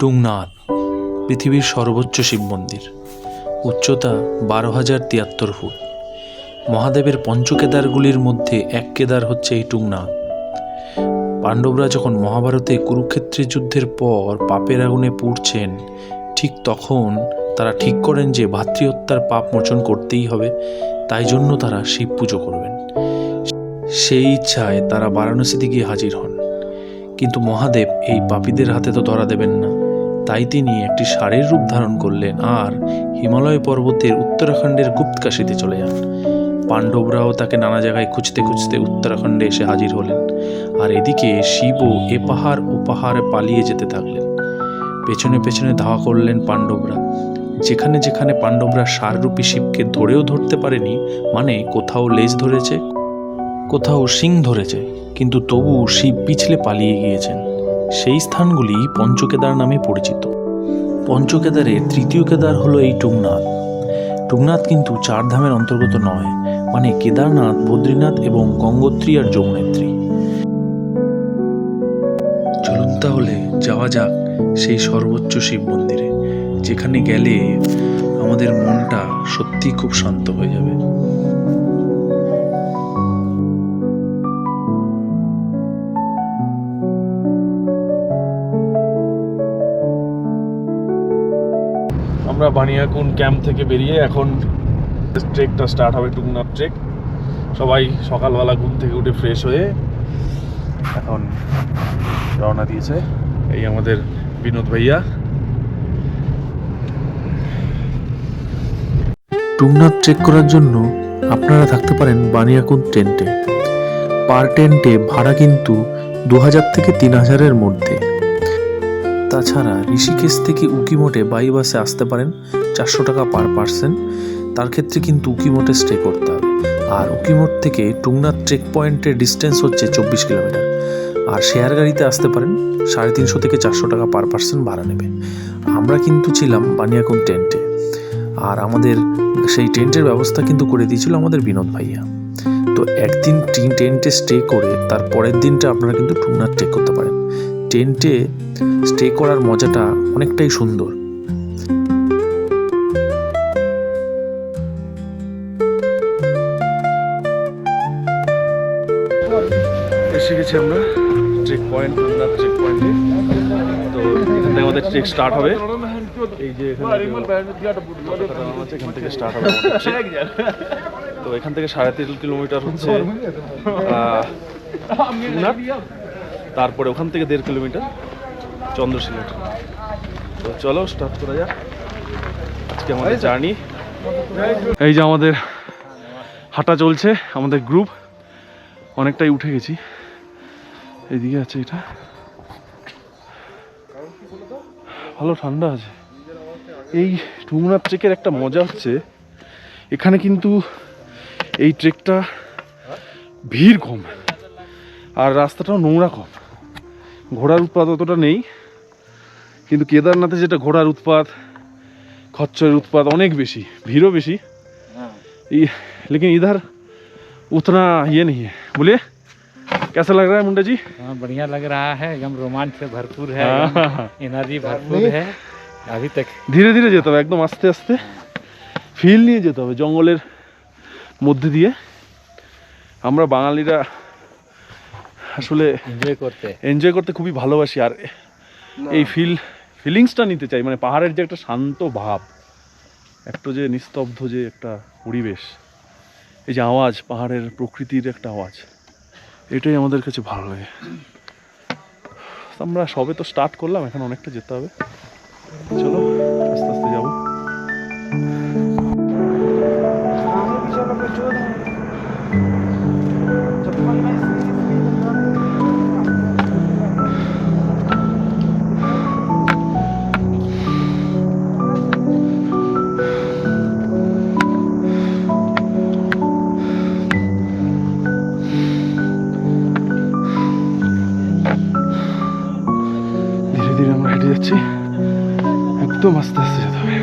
টুংনাথ পৃথিবীর সর্বোচ্চ শিব মন্দির উচ্চতা বারো হাজার তিয়াত্তর ফুট। মহাদেবের পঞ্চকেদারগুলির মধ্যে এক কেদার হচ্ছে এই টুংনাথ পাণ্ডবরা যখন মহাভারতে কুরুক্ষেত্রের যুদ্ধের পর পাপের আগুনে পুড়ছেন, ঠিক তখন তারা ঠিক করেন যে ভাতৃহত্যার পাপ মোচন করতেই হবে, তাই জন্য তারা শিব পুজো করবেন। সেই ইচ্ছায় তারা বারাণসীতে গিয়ে হাজির হন। কিন্তু মহাদেব এই পাপীদের হাতে তো ধরা দেবেন না। তাই তিনি একটি শাড়ির রূপ ধারণ করলেন আর হিমালয় পর্বতের উত্তরাখণ্ডের গুপ্তকাশিতে চলে যান। পাণ্ডবরাও তাকে নানা জায়গায় খুঁজতে খুঁজতে উত্তরাখণ্ডে এসে হাজির হলেন আর এদিকে শিবও এ পাহাড় ও পাহাড়ে পালিয়ে যেতে থাকলেন। পেছনে পেছনে ধাওয়া করলেন পাণ্ডবরা। যেখানে যেখানে পাণ্ডবরা সাররূপী শিবকে ধরেও ধরতে পারেনি মানে কোথাও লেজ ধরেছে, কোথাও শিং ধরেছে, কিন্তু তবু শিব পিছলে পালিয়ে গিয়েছেন। সেই স্থানগুলি পঞ্চকেদার নামে পরিচিত। পঞ্চকেদারের তৃতীয় কেদার হলো এই টুংনাথ। টুংনাথ কিন্তু চার ধামের অন্তর্গত নয় মানে কেদারনাথ, বদ্রীনাথ এবং গঙ্গোত্রী আর যমুনেত্রী। চলুন তাহলে যাওয়া যাক সেই সর্বোচ্চ শিব মন্দিরে, যেখানে গেলে আমাদের মনটা সত্যি খুব শান্ত হয়ে যাবে। আমরা বানিয়াকুন ক্যাম্প থেকে বেরিয়ে এখন ট্রেকটা স্টার্ট হবে টুকনাথ ট্রেক। সবাই সকালবেলা ঘুম থেকে উঠে ফ্রেশ হয়ে এখন রওনা দিয়েছে এই আমাদের বিনোদ ভাইয়া। টুংনাথ ট্রেক করার জন্য আপনারা থাকতে পারেন বানিয়াকুন টেন্টে। পার টেন্টে ভাড়া কিন্তু দু হাজার থেকে তিন হাজারের মধ্যে। তাছাড়া ঋষিকেশ থেকে উকিমোটে বাই বাসে আসতে পারেন চারশো টাকা পার পার্সন। তার ক্ষেত্রে কিন্তু উকিমোটে স্টে করতে হবে। আর উকিমোট থেকে টুংনাথ ট্রেক পয়েন্টের ডিস্টেন্স হচ্ছে চব্বিশ কিলোমিটার। আর শেয়ার গাড়িতে আসতে পারেন, সাড়ে তিনশো থেকে চারশো টাকা পার পার্সন ভাড়া নেবে আমরা কিন্তু ছিলাম বানিয়াকুন টেন্টে। আর আমাদের সেই টেন্টের ব্যবস্থা কিন্তু করে দিয়েছিল আমাদের বিনোদ ভাইয়া। তো একদিন টেন্টে স্টে করে তার পরের দিনটা আপনারা কিন্তু টুংনাথ ট্রেক করতে পারেন। টেন্টে স্টে করার মজাটা অনেকটাই সুন্দর। এসে গেছি আমরা ট্রেক পয়েন্ট টুকনাথ ট্রেক পয়েন্টে তো এখান থেকে আমাদের ট্রেক স্টার্ট হবে। এই যে এখানে থেকে স্টার্ট হবে তো এখান থেকে সাড়ে তিন কিলোমিটার হচ্ছে। তারপরে ওখান থেকে দেড় কিলোমিটার চন্দ্রশিলাট তো চলো স্টার্ট করা যাক। আজকে আমাদের জার্নি এই যে আমাদের হাঁটা চলছে আমাদের গ্রুপ অনেকটাই উঠে গেছি। এদিকে আছে এটা। ভালো ঠান্ডা আছে। এই টুংনাথ ট্রেকের একটা মজা হচ্ছে এখানে কিন্তু এই ট্রেকটা ভিড় কম আর রাস্তাটাও নোংরা কম। ঘোড়ার উৎপাত অতটা নেই কিন্তু কেদারনাথে যেটা ঘোড়ার উৎপাত খচ্চরের উৎপাত অনেক বেশি ভিড়ও বেশি ये लेकिन इधर उतना ये नहीं है बोलिए कैसा लग रहा है मुंडा जी हाँ बढ़िया लग रहा है एकदम रोमांच से भरपूर है हाँ। एनर्जी भरपूर है अभी तक ধীরে ধীরে যেতে হবে একদম আস্তে আস্তে ফিল নিয়ে যেতে হবে জঙ্গলের মধ্যে দিয়ে আমরা বাঙালিরা আসলে এনজয় করতে। এনজয় করতে খুবই ভালোবাসি আর এই ফিল ফিলিংসটা নিতে চাই মানে পাহাড়ের যে একটা শান্ত ভাব একটা যে নিস্তব্ধ যে একটা পরিবেশ এই যে আওয়াজ পাহাড়ের প্রকৃতির একটা আওয়াজ এটাই আমাদের কাছে ভালো লাগে। আমরা সবে তো স্টার্ট করলাম এখন অনেকটা যেতে হবে। চলো। একদম আস্তে আস্তে যেতে হবে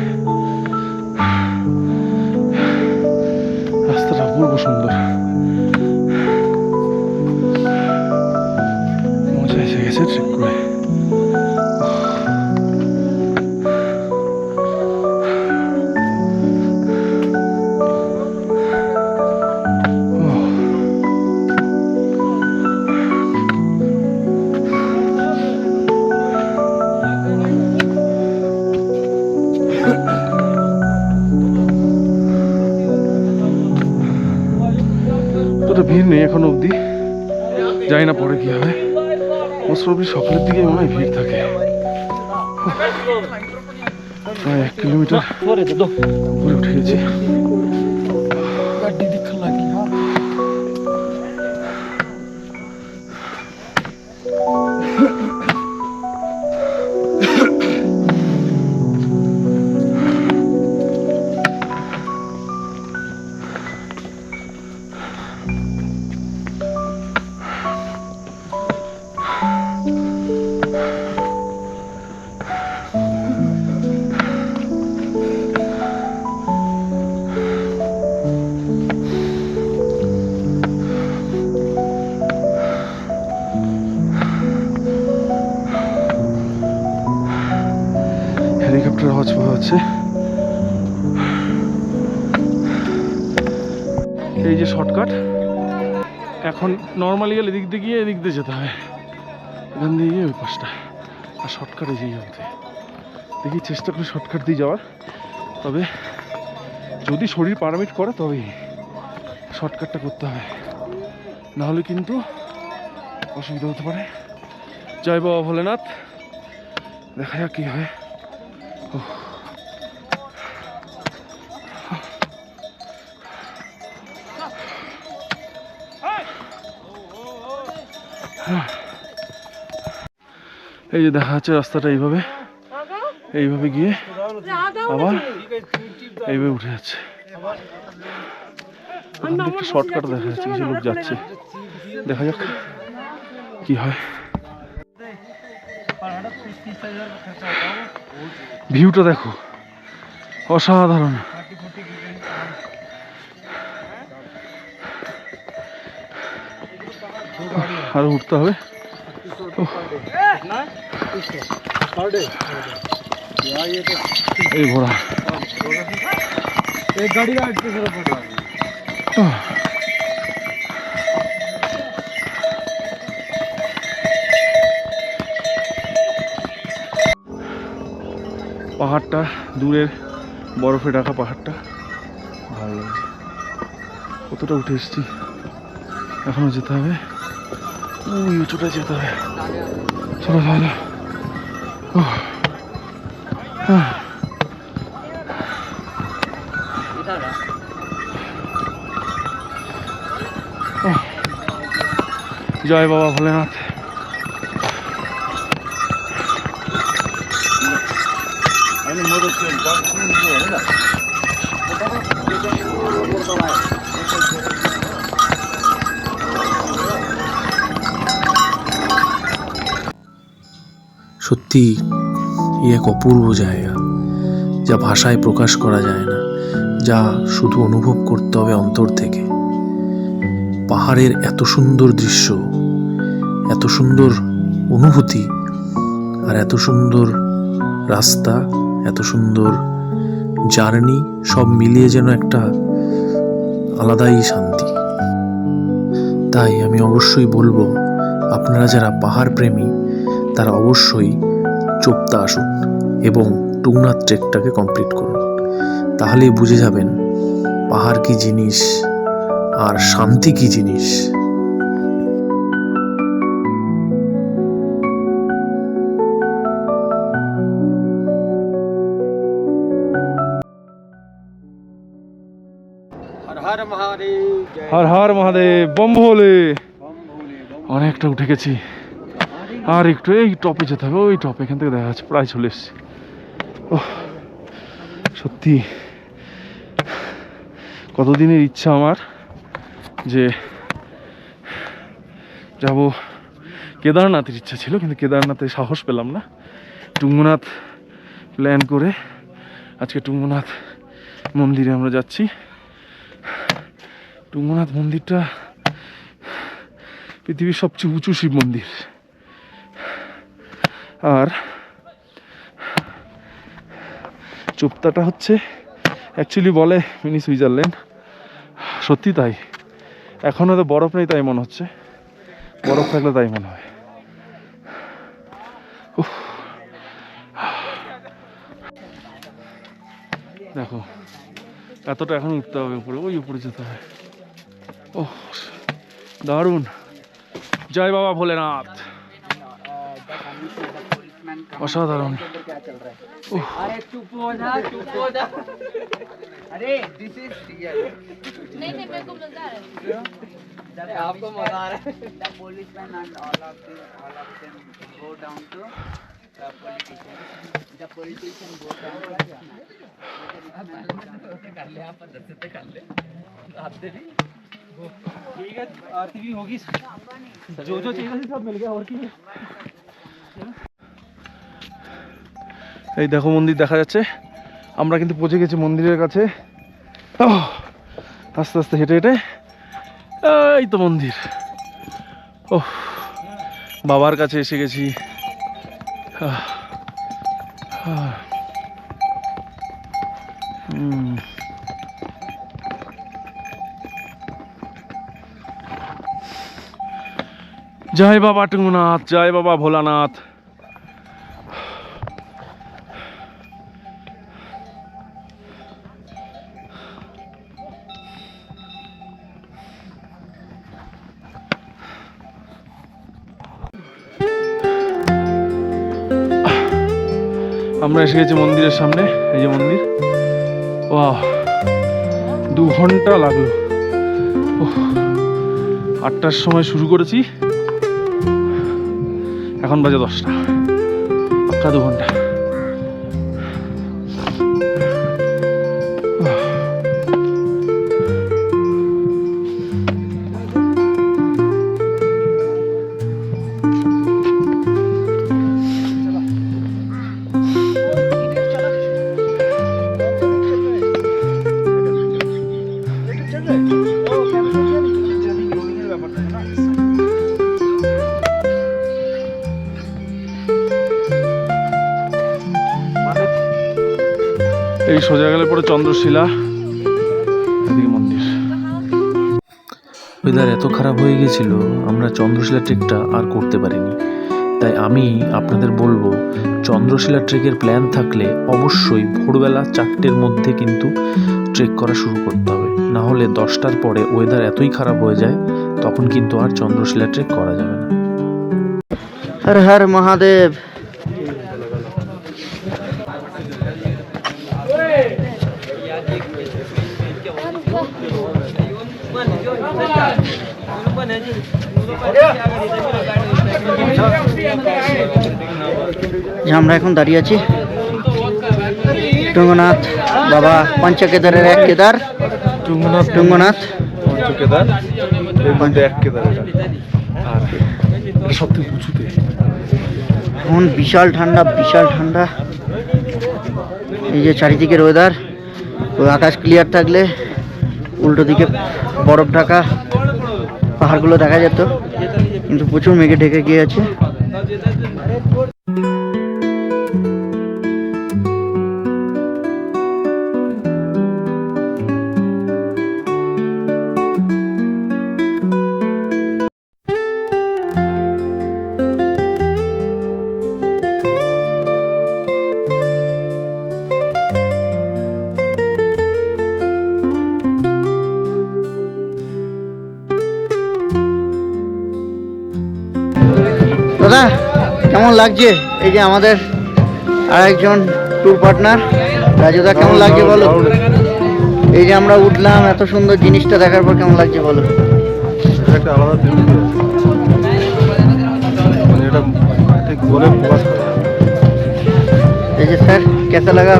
রাস্তাটা অপূর্ব সুন্দর ভিড় নেই এখন অবধি। যাই না পরে কি হবে মোস্ট সকালের দিকে মনে হয় ভিড় থাকে। প্রায় এক কিলোমিটার উঠে গেছি। এই যে শর্টকাট, এখন নর্মালি গেলে এদিক দিয়ে গিয়ে এদিক দিয়ে যেতে হবে। এখান দিয়ে গিয়ে ওই পাশটা। আর শর্টকাটে যেই হতে দেখি চেষ্টা করি শর্টকাট দিয়ে যাওয়ার। তবে যদি শরীর পারমিট করে, তবেই শর্টকাটটা করতে হবে। নাহলে কিন্তু অসুবিধা হতে পারে। জয় বাবা ভোলেনাথ। দেখা যাক কী হয়। এই যে দেখা যাচ্ছে রাস্তাটা এইভাবে। এইভাবে গিয়ে আবার এইভাবে উঠে যাচ্ছে। শর্টকাট দেখা যাচ্ছে, কিছু লোক যাচ্ছে। দেখা যাক কি হয়। ভিউটা দেখো, অসাধারণ। আরও উঠতে হবে। এই ঘোড়া। পাহাড়টা, দূরের বরফে ঢাকা পাহাড়টা ভালো লাগছে কতটা উঠে এসছি এখনও যেতে হবে ওই উঁচুটা যেতে হবে চলো চলো উহ। আহ। আহ। জয় বাবা ভোলেনাথ সত্যি এক অপূর্ব জায়গা, যা ভাষায় প্রকাশ করা যায় না, যা শুধু অনুভব করতে হবে অন্তর থেকে। পাহাড়ের এত সুন্দর দৃশ্য, এত সুন্দর অনুভূতি, আর এত সুন্দর রাস্তা, এত সুন্দর জার্নি, সব মিলিয়ে যেন একটা আলাদাই শান্তি। তাই আমি অবশ্যই বলব, আপনারা যারা পাহাড় প্রেমী তারা অবশ্যই চোপতা আসুন এবং টুংনাথ ট্রেকটাকে কমপ্লিট করুন। তাহলেই বুঝে যাবেন পাহাড় কি জিনিস আর শান্তি কি জিনিস। হর হর মহাদেব বম ভোলে অনেকটা উঠে গেছি। আর একটু, এই টপে যেতে হবে, ওই টপ এখান থেকে দেখা যাচ্ছে, প্রায় চলে এসছি। ও সত্যি, কতদিনের ইচ্ছা আমার যে যাব। কেদারনাথের ইচ্ছা ছিল, কিন্তু কেদারনাথে সাহস পেলাম না। টুঙ্গনাথ প্ল্যান করে, আজকে টুঙ্গনাথ মন্দিরে আমরা যাচ্ছি। টুঙ্গনাথ মন্দিরটা পৃথিবীর সবচেয়ে উঁচু শিব মন্দির। আর চোপ্তাটা হচ্ছে অ্যাকচুয়ালি বলে মিনি সুইজারল্যান্ড। সত্যি তাই। এখন হয়তো বরফ নেই তাই মনে হচ্ছে। বরফ থাকলে তাই মনে হয়। দেখো, এতটা এখন উঠতে হবে উপরে, ওই উপরে যেতে হবে। ও দারুণ। জয় বাবা ভোলেনাথ। অসাধারণ अरे चुप हो जा चुप हो जा अरे दिस इज नहीं नहीं मेरे को मजा आ रहा है आपको मजा आ रहा है the policeman and all of them all of them go down to the politician the politician go down to कर ले आप पद्धति से कर ले आते भी ठीक है आरती भी होगी जो जो चाहिए सब मिल गया और की এই দেখো মন্দির দেখা যাচ্ছে। আমরা কিন্তু পৌঁছে গেছি মন্দিরের কাছে। আস্তে আস্তে হেঁটে হেঁটে। এই তো মন্দির। ও বাবার কাছে এসে গেছি। জয় বাবা টুঙ্গুনাথ, জয় বাবা ভোলানাথ। আমরা এসে গেছি মন্দিরের সামনে, এই যে মন্দির। ও দু ঘণ্টা লাগল। আটটার সময় শুরু করেছি। এখন বাজে দশটা আটটা দু ঘণ্টা। শিলা মন্দির। ওয়েদার এত খারাপ হয়ে গেছিল আমরা চন্দ্রশিলা ট্রেকটা আর করতে পারিনি। তাই আমি আপনাদের বলব চন্দ্রশিলা ট্রেকের প্ল্যান থাকলে অবশ্যই ভোরবেলা চারটের মধ্যে কিন্তু ট্রেক করা শুরু করতে হবে। না হলে দশটার পরে ওয়েদার এতই খারাপ হয়ে যায় তখন কিন্তু আর চন্দ্রশিলা ট্রেক করা যাবে না। হর হর মহাদেব। আমরা এখন দাঁড়িয়ে আছি টুঙ্গনাথ বাবা পঞ্চকেদারের এক কেদার। টুঙ্গনাথ টুঙ্গনাথ। পঞ্চকেদার এক কেদার আর সব থেকে উঁচুতে। এখন বিশাল ঠান্ডা বিশাল ঠান্ডা। এই যে চারিদিকের ওয়েদার আকাশ ক্লিয়ার থাকলে উল্টো দিকে বরফ ঢাকা পাহাড়গুলো দেখা যেত। কিন্তু প্রচুর মেঘে ঢেকে গিয়ে আছে। লাগছে এই যে আমাদের আরেকজন ট্যুর পার্টনার রাজুদা কেমন লাগছে বলো এই যে আমরা উঠলাম এত সুন্দর জিনিসটা দেখার পর কেমন লাগছে বলো এটা একটা আলাদা বিউটি আছে মানে এটা ঠিক বলে প্রকাশ করে না। এই যে স্যার कैसा लगा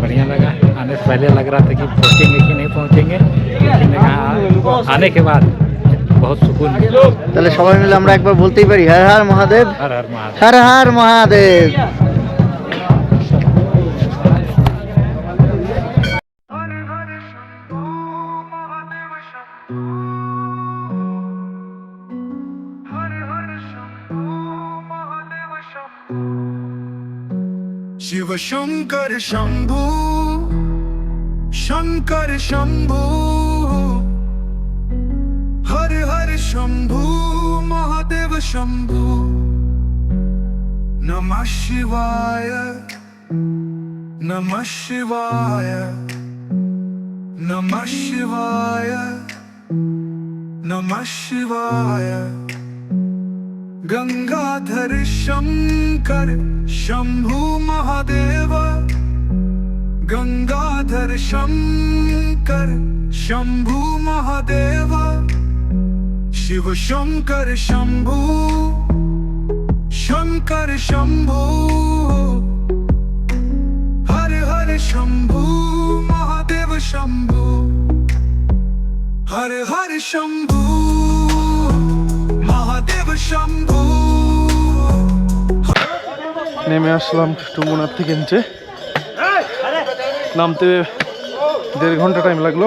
बढ़िया लगा आने से पहले लग रहा था कि पहुँचेंगे कि नहीं पहुँचेंगे लेकिन यहाँ आने के बाद बहुत सुकून मिला তাহলে সবাই মিলে আমরা একবার বলতেই পারি হর হর মহাদেব हर हर महादेव হর হর মহাদেব शिव शंकर शंभू शंकर शंभू हर शंभू महादेव शंभू नमः शिवाय नमः शिवाय नमः शिवाय नमः शिवाय गंगाधर शंकर शंभु महादेव गंगाधर शंकर शंभु महादेव শিব শঙ্কর শম্ভু শঙ্কর শম্ভু হর হর শম্ভু মহাদেব শম্ভু হর হর শম্ভু মহাদেব শম্ভু। নেমে আসলাম টুমুনার থেকে নিচে। নামতে দেড় ঘণ্টা টাইম লাগল।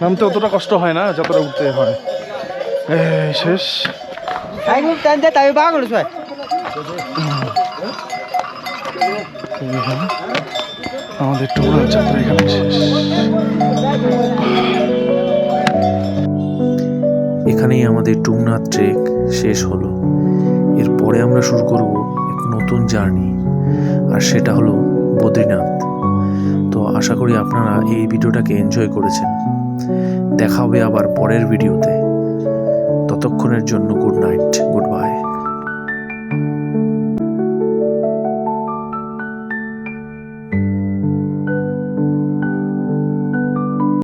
নামতে অতটা কষ্ট হয় না যতটা উঠতে হয়। এই শেষ। আমাদের টুঙ্গুনার যাত্রা এখানে শেষ। এখানেই আমাদের টুংনাথ ট্রেক শেষ হলো। এরপরে আমরা শুরু করব এক নতুন জার্নি আর সেটা হলো বদ্রীনাথ। তো আশা করি আপনারা এই ভিডিওটাকে এনজয় করেছেন। দেখা হবে আবার পরের ভিডিওতে। ততক্ষণের জন্য গুড নাইট গুড বাই।